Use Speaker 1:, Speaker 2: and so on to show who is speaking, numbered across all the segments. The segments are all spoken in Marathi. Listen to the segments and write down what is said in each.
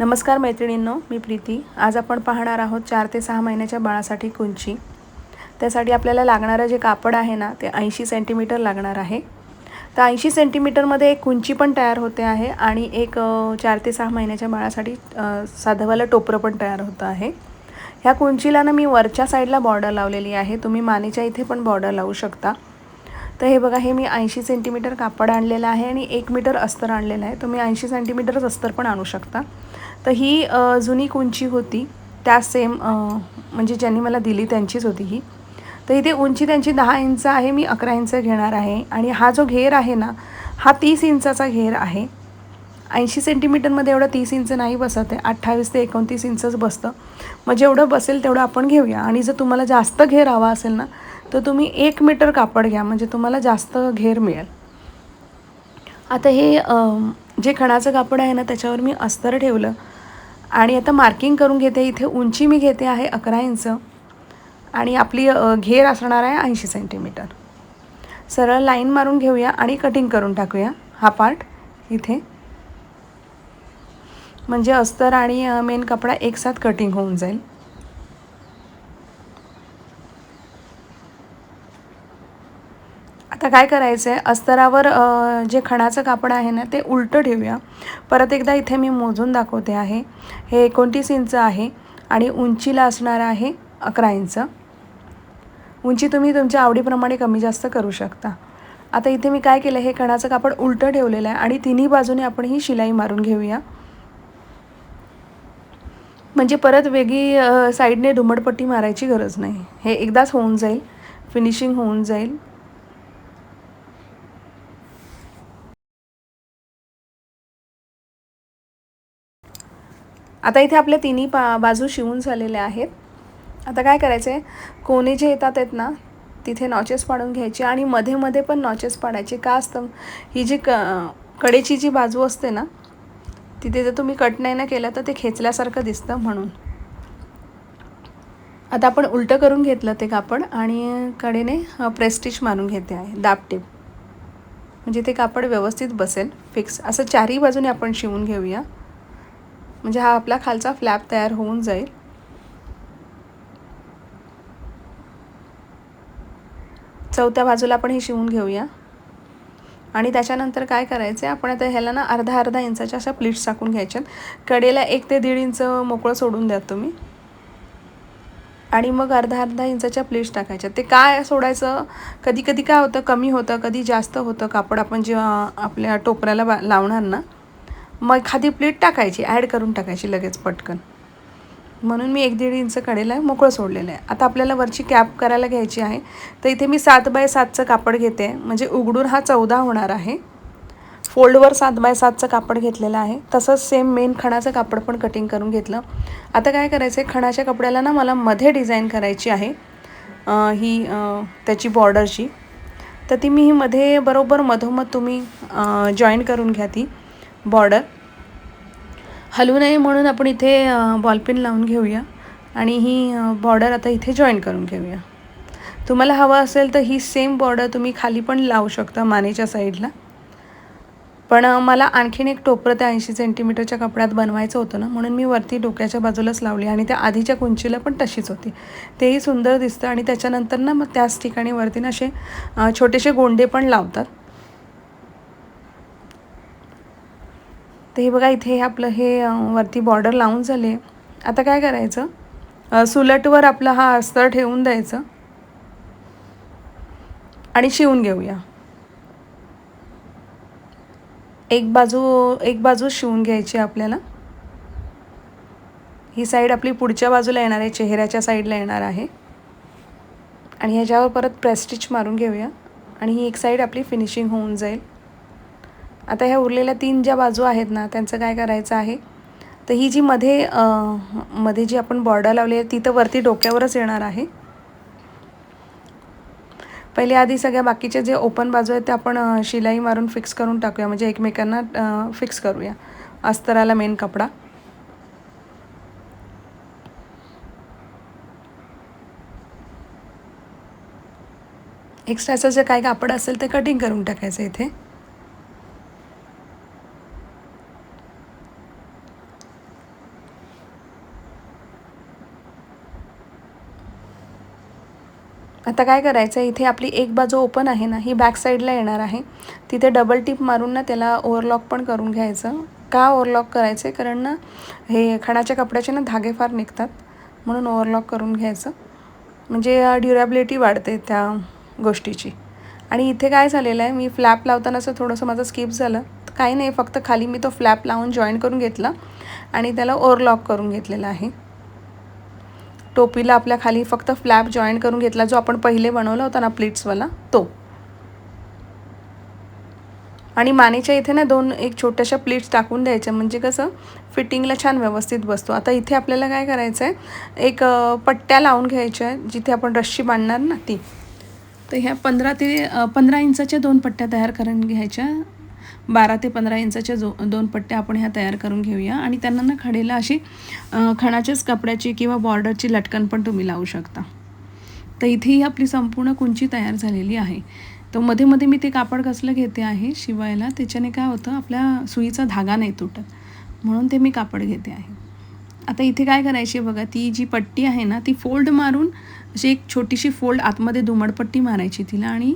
Speaker 1: नमस्कार मैत्रिणींनो मी प्रीती. आज आपण पाहणार आहोत चार ते सहा महिन्याच्या बाळासाठी कुंची. त्यासाठी आपल्याला लागणारं जे कापड आहे ना ते ऐंशी सेंटीमीटर लागणार आहे. तर ऐंशी सेंटीमीटरमध्ये एक कुंची पण तयार होते आहे आणि एक चार ते सहा महिन्याच्या बाळासाठी अ, टोपरं पण तयार होतं आहे. ह्या कुंचीला ना मी वरच्या साईडला बॉर्डर लावलेली आहे. तुम्ही मानेच्या इथे पण बॉर्डर लावू शकता. तर हे बघा हे मी ऐंशी सेंटीमीटर कापड आणलेलं आहे आणि एक मीटर अस्तर आणलेलं आहे. तुम्ही ऐंशी सेंटीमीटरच अस्तर पण आणू शकता. तर ही जुनी उंची होती. त्या सेम म्हणजे ज्यांनी मला दिली त्यांचीच होती ही. तर इथे उंची त्यांची दहा इंच आहे मी अकरा इंच घेणार आहे. आणि हा जो घेर आहे ना हा तीस इंचाचा घेर आहे. ऐंशी सेंटीमीटरमध्ये एवढं तीस इंच नाही बसत आहे. अठ्ठावीस ते एकोणतीस इंचच बसतं. मग जेवढं बसेल तेवढं आपण घेऊया. आणि जर तुम्हाला जास्त घेर हवा असेल ना तर तुम्ही एक मीटर कापड घ्या म्हणजे तुम्हाला जास्त घेर मिळेल. आता हे जे खणाचं कापड आहे ना त्याच्यावर मी अस्तर ठेवलं. आणि आता मार्किंग करून घेते. इथे उंची मी घेते आहे अकरा इंच. आणि आपली घेर असणार आहे ऐंशी सेंटीमीटर सरळ लाईन मारून घेऊया आणि कटिंग करून टाकूया. हा पार्ट इथे. म्हणजे अस्तर आणि मेन कपडा एकसाथ कटिंग होऊन जाईल. आता काय करायचं आहे अस्तरावर जे खणाचं कापड आहे ना ते उलटं ठेवूया. परत एकदा इथे मी मोजून दाखवते आहे. हे एकोणतीस इंच आहे आणि उंचीला असणार आहे अकरा इंच. उंची तुम्ही तुमच्या आवडीप्रमाणे कमी जास्त करू शकता. आता इथे मी काय केलं हे खणाचं कापड उलटं ठेवलेलं आहे आणि तिन्ही बाजूने आपण ही शिलाई मारून घेऊया. म्हणजे परत वेगळी साईडने दुमडपट्टी मारायची गरज नाही. हे एकदाच होऊन जाईल. फिनिशिंग होऊन जाईल. आता इथे आपल्या तिन्ही पा बाजू शिवून झालेल्या आहेत. आता काय करायचं आहे कोणी जे येतात आहेत ना तिथे नॉचेस पाडून घ्यायचे आणि मध्ये मध्ये पण नॉचेस पाडायचे. का असतं? ही जी क कडेची जी बाजू असते ना तिथे जर तुम्ही कट नाही ना केलं तर ते खेचल्यासारखं दिसतं म्हणून. आता आपण उलटं करून घेतलं ते कापड आणि कडेने प्रेस्टिच मारून घेते आहे. दाबटेप म्हणजे ते कापड व्यवस्थित बसेल फिक्स असं चारही बाजूने आपण शिवून घेऊया. म्हणजे हा आपला खालचा फ्लॅप तयार होऊन जाईल. चौथ्या बाजूला आपण हे शिवून घेऊया. आणि त्याच्यानंतर काय करायचं आहे आपण आता ह्याला ना अर्धा अर्धा इंचाच्या अशा प्लीट्स टाकून घ्यायच्यात कडेला एक ते दीड इंच मोकळं सोडून द्या तुम्ही. आणि मग अर्धा अर्धा इंचाच्या प्लेट्स टाकायच्या. ते काय सोडायचं? कधी कधी काय होतं कमी होतं कधी जास्त होतं कापड आपण जेव्हा आपल्या टोपऱ्याला बा लावणार ना मग एखादी प्लेट टाकायची ॲड करून टाकायची लगेच पटकन. म्हणून मी एक दीड इंच कडेला मोकळं सोडलेलं आहे. आता आपल्याला वरची कॅप करायला घ्यायची आहे. तर इथे मी सात बाय सातचं कापड घेते. म्हणजे उघडून हा चौदा होणार आहे. फोल्डवर सात बाय सातचं कापड घेतलेलं आहे. तसंच सेम मेन खणाचं कापड पण कटिंग करून घेतलं. आता काय करायचं आहे खणाच्या कपड्याला ना मला मध्ये डिझाईन करायची आहे. ही त्याची बॉर्डरची तर ती मी ही मध्ये बरोबर मधोमध तुम्ही जॉईन करून घ्या ती. बॉर्डर. हलू नये म्हणून आपण इथे बॉलपिन लावून घेऊया आणि ही बॉर्डर आता इथे जॉईन करून घेऊया. तुम्हाला हवं असेल तर ही सेम बॉर्डर तुम्ही खाली पण लावू शकता मानेच्या साईडला. पण मला आणखीन एक टोपरं त्या ऐंशी सेंटीमीटरच्या कपड्यात बनवायचं होतं ना म्हणून मी वरती डोक्याच्या बाजूलाच लावली आणि त्या आधीच्या कुंचीला पण तशीच होती. तेही सुंदर दिसतं आणि त्याच्यानंतर ना मग त्याच ठिकाणी वरती ना असे छोटेसे गोंडे पण लावतात. तर हे बघा इथे आपलं हे वरती बॉर्डर लावून झाले. आता काय करायचं? सुलटवर आपला हा अस्तर ठेवून द्यायचं. आणि शिवून घेऊया. एक बाजू एक बाजू शिवून घ्यायची आपल्याला. ही साईड आपली पुढच्या बाजूला येणार आहे चेहऱ्याच्या साईडला येणार आहे. आणि ह्याच्यावर परत प्रेस्टिच मारून घेऊया. आणि ही एक साईड आपली फिनिशिंग होऊन जाईल. आता ह्या उरलेल्या तीन ज्या बाजू आहेत ना त्यांचं काय करायचं आहे? तर ही जी मध्ये मध्ये जी आपण बॉर्डर लावली आहे ती तर वरती डोक्यावरच येणार आहे. पहिले आधी सगळ्या बाकीचे जे ओपन बाजू आहेत ते आपण शिलाई मारून फिक्स करून टाकूया. म्हणजे एकमेकांना फिक्स करूया. अस्तराला मेन कपडा. एक्स्ट्राचं जे काय कापड असेल ते कटिंग करून टाकायचं इथे. आता काय करायचं आहे इथे आपली एक बाजू ओपन आहे ना ही बॅक साईडला येणार आहे. तिथे डबल टिप मारून ना त्याला ओव्हरलॉक पण करून घ्यायचं. का ओव्हरलॉक करायचं आहे कारण ना हे खणाच्या कपड्याचे ना धागे फार निघतात म्हणून ओव्हरलॉक करून घ्यायचं. म्हणजे ड्युरॅबिलिटी वाढते त्या गोष्टीची. आणि इथे काय झालेलं आहे मी फ्लॅप लावताना असं थोडंसं माझं स्किप झालं. तर काही नाही फक्त खाली मी तो फ्लॅप लावून जॉईन करून घेतला आणि त्याला ओव्हरलॉक करून घेतलेला आहे. टोपीला आपल्या खाली फक्त फ्लॅप जॉईन करून घेतला जो आपण पहिले बनवला होता ना प्लीट्सवाला तो. आणि मानेच्या इथे ना दोन एक छोट्याशा प्लेट्स टाकून द्यायच्या म्हणजे कसं फिटिंगला छान व्यवस्थित बसतो. आता इथे आपल्याला काय करायचं आहे एक पट्ट्या लावून घ्यायच्या जिथे आपण रश्शी बांधणार ना ती. तर ह्या पंधरा ते पंधरा इंचाच्या दोन पट्ट्या तयार करून घ्यायच्या. बारा ते पंधरा इंचाच्या जो दोन पट्ट्या आपण ह्या तयार करून घेऊया. आणि त्यांना ना खडेला अशी खणाच्याच कपड्याची किंवा बॉर्डरची लटकन पण तुम्ही लावू शकता. तर इथेही आपली संपूर्ण कुंची तयार झालेली आहे. तर मध्ये मध्ये मी ते कापड कसलं घेते आहे शिवायला त्याच्याने काय होतं आपल्या सुईचा धागा नाही तुटत. म्हणून ते मी कापड घेते आहे. आता इथे काय करायची बघा ती जी पट्टी आहे ना ती फोल्ड मारून अशी एक छोटीशी फोल्ड आतमध्ये दुमडपट्टी मारायची तिला आणि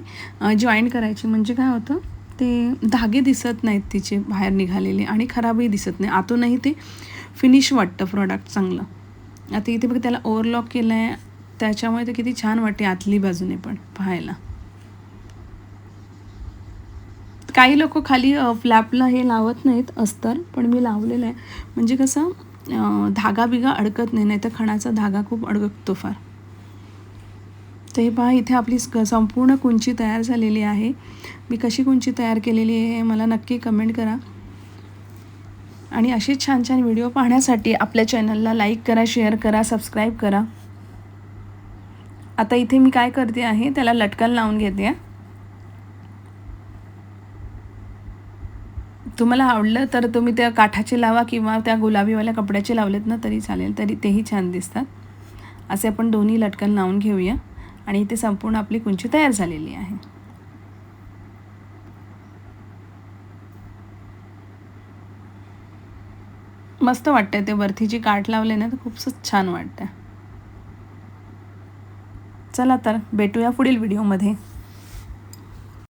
Speaker 1: जॉईन करायची. म्हणजे काय होतं ते धागे दिसत नाहीत तिचे बाहेर निघालेले आणि खराबही दिसत नाही. आतूनही ते फिनिश वाटतं प्रॉडक्ट चांगलं. आता इथे बघ त्याला ओव्हरलॉक केलं आहे त्याच्यामुळे ते किती छान वाटते आतली बाजूने पण पाहायला. काही लोक खाली फ्लॅपला हे लावत नाहीत अस्तर पण मी लावलेलं आहे. म्हणजे कसं धागा बिगा अडकत नाही नाही तर खणाचा धागा खूप अडकतो फार. तर हे पहा इथे आपली संपूर्ण कुंची तयार झालेली आहे. मी कशी कुंची तयार केलेली आहे हे मला नक्की कमेंट करा. आणि असेच छान छान व्हिडिओ पाहण्यासाठी आपल्या चॅनलला लाईक करा शेअर करा सबस्क्राईब करा. आता इथे मी काय करते आहे त्याला लटकन लावून घेते. तुम्हाला आवडलं तर तुम्ही त्या काठाचे लावा किंवा त्या गुलाबीवाल्या कपड्याचे लावलेत ना तरी चालेल तरी तेही छान दिसतात. असे आपण दोन्ही लटकन लावून घेऊया. आणि इथे संपूर्ण आपली कुंची तयार झालेली आहे. मस्त वाटतंय ते वरती जी काठ लावले ना तर खूपच छान वाटतं चला तर भेटूया पुढील व्हिडिओमध्ये